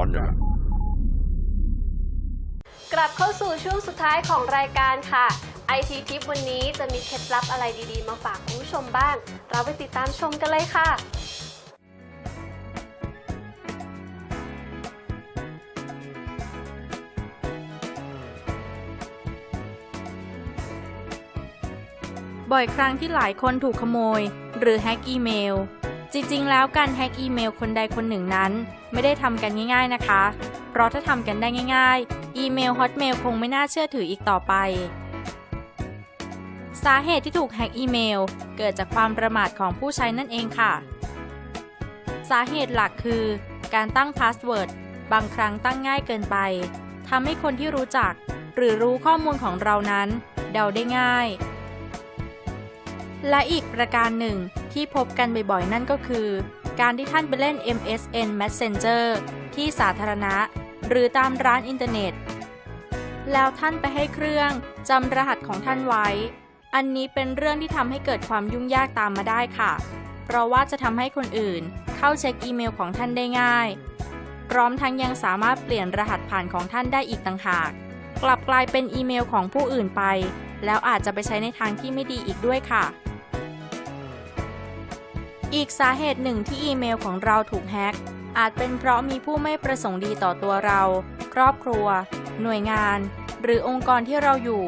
อนอย่างนั้นกลับเข้าสู่ช่วงสุดท้ายของรายการค่ะ IT ทิปวันนี้จะมีเคล็ดลับอะไรดีๆ มาฝากคุณผู้ชมบ้าง เราไปติดตามชมกันเลยค่ะ บ่อยครั้งที่หลายคนถูกขโมย หรือแฮ็กอีเมล จริงๆ แล้วการแฮ็กอีเมลคนใดคนหนึ่งนั้น ไม่ได้ทำกันง่าย ๆนะคะ เพราะถ้าทำกันได้ง่าย ๆ อีเมลฮอตเมลคงไม่น่าเชื่อถืออีกต่อไป สาเหตุที่ถูกแฮ็กอีเมล เกิดจากความประมาทของผู้ใช้นั่นเองค่ะ สาเหตุหลักคือ การตั้งพาสเวิร์ดบางครั้งตั้งง่ายเกินไปทำให้คนที่รู้จัก หรือรู้ข้อมูลของเรานั้น เดาได้ง่าย และอีกประการหนึ่งที่พบกันบ่อยๆ นั่นก็คือ การที่ท่านไปเล่น MSN Messenger ที่สาธารณะ หรือตามร้านอินเทอร์เน็ต แล้วท่านไปให้เครื่องจำรหัสของท่านไว้ อันนี้เป็นเรื่องที่ทำให้เกิดความยุ่งยากตามมาได้ค่ะ เพราะว่าจะทำให้คนอื่นเข้าเช็คอีเมลของท่านได้ง่าย พร้อมทั้งยังสามารถเปลี่ยนรหัสผ่านของท่านได้อีกต่างหาก กลับกลายเป็นอีเมลของผู้อื่นไป แล้วอาจจะไปใช้ในทางที่ไม่ดีอีกด้วยค่ะ อีกสาเหตุหนึ่งที่อีเมลของเราถูกแฮ็กอาจเป็นเพราะมีผู้ไม่ประสงค์ดีต่อตัวเรา ครอบครัว หน่วยงาน หรือองค์กรที่เราอยู่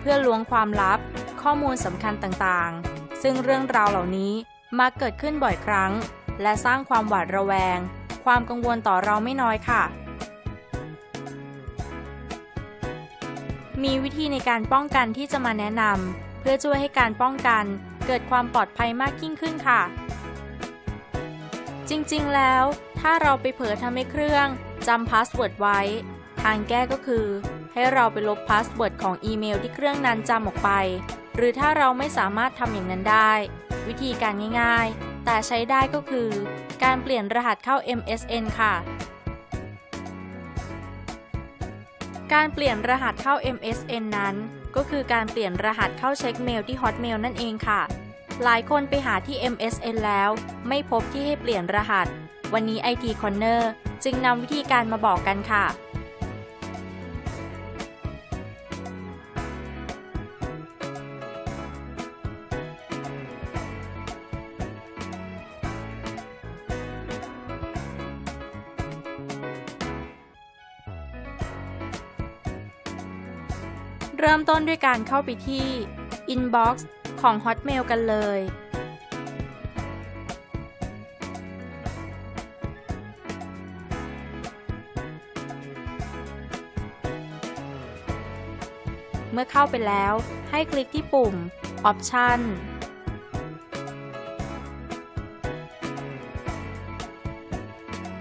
เพื่อล้วงความลับ ข้อมูลสำคัญต่างๆ ซึ่งเรื่องราวเหล่านี้มาเกิดขึ้นบ่อยครั้ง และสร้างความหวาดระแวง ความกังวลต่อเราไม่น้อยค่ะ มีวิธีในการป้องกันที่จะมาแนะนำเพื่อช่วยให้การป้องกันเกิดความปลอดภัยมากยิ่งขึ้นค่ะ จริงๆ แล้ว ถ้าเราไปเผลอทำให้เครื่องจำพาสเวิร์ดไว้ ทางแก้ก็คือ ให้เราไปลบพาสเวิร์ดของอีเมลที่เครื่องนั้นจำออกไป หรือถ้าเราไม่สามารถทำอย่างนั้นได้ วิธีการง่ายๆ แต่ใช้ได้ก็คือ การเปลี่ยนรหัสเข้า MSN ค่ะ การเปลี่ยนรหัสเข้า MSN นั้น ก็คือการเปลี่ยนรหัสเข้าเช็คเมลที่ Hotmail นั่นเองค่ะ หลายคนไปหาที่ MSN แล้ว ไม่พบที่ให้เปลี่ยนรหัส วันนี้ IT Corner จึงนำวิธีการมาบอกกันค่ะ เริ่มต้นด้วยการเข้าไปที่ Inbox ของ Hotmail กันเลย เมื่อเข้าไปแล้วให้คลิกที่ปุ่ม Option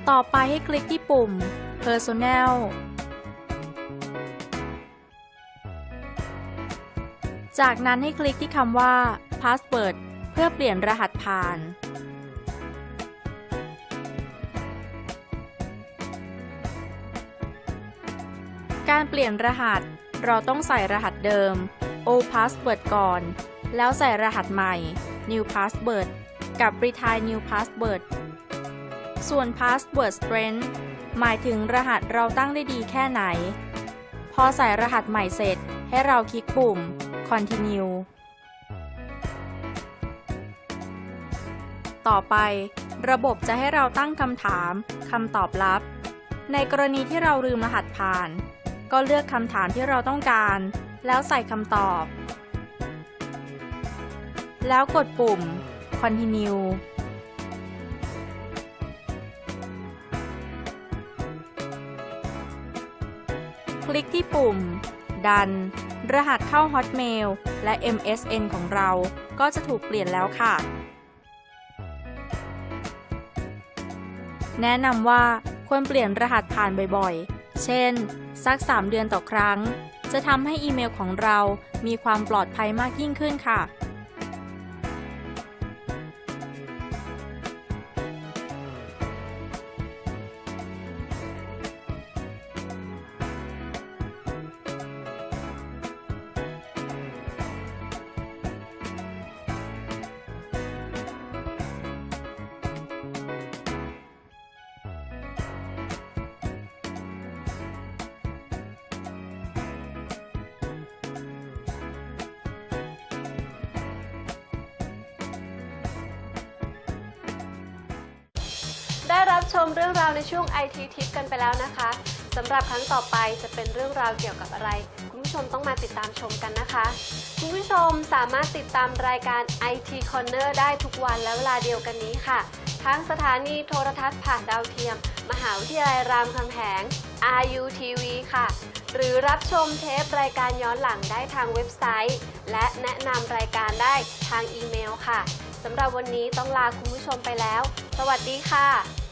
ต่อไปให้คลิกที่ปุ่ม Personnel จากนั้นให้คลิกที่คำว่า Password เพื่อเปลี่ยนรหัสผ่าน การเปลี่ยนรหัส เราต้องใส่รหัสเดิม old password ก่อน แล้วใส่รหัสใหม่ new password กับ retry new password ส่วน password strength หมายถึงรหัสเราตั้งได้ดีแค่ไหน พอใส่รหัสใหม่เสร็จให้เราคลิกปุ่ม continue ต่อไประบบจะให้เราตั้งคำถามคำตอบรับ ในกรณีที่เราลืมรหัสผ่าน ก็เลือกคำถามที่เราต้องการ แล้วใส่คำตอบ แล้วกดปุ่ม continue คลิกที่ปุ่ม ดัน รหัสเข้า Hotmail และ MSN ของเราก็จะถูกเปลี่ยนแล้วค่ะ แนะนำว่าควรเปลี่ยนรหัสผ่านบ่อยๆ เช่น สัก 3 เดือนต่อครั้ง จะทำให้อีเมลของเรามีความปลอดภัยมากยิ่งขึ้นค่ะ ชมเรื่องราวในช่วง IT Tip กันไปแล้วนะคะสำหรับครั้งต่อไปจะเป็นเรื่องราวเกี่ยวกับอะไร คุณผู้ชมต้องมาติดตามชมกันนะคะ คุณผู้ชมสามารถติดตามรายการ IT Corner ได้ทุกวันและเวลาเดียวกันนี้ค่ะ ทั้งสถานีโทรทัศน์ผ่านดาวเทียม มหาวิทยาลัยรามคำแหง RUTV ค่ะ หรือรับชมเทปรายการย้อนหลังได้ทางเว็บไซต์ และแนะนำรายการได้ทางอีเมลค่ะสำหรับวันนี้ต้องลาคุณผู้ชมไปแล้ว สวัสดีค่ะ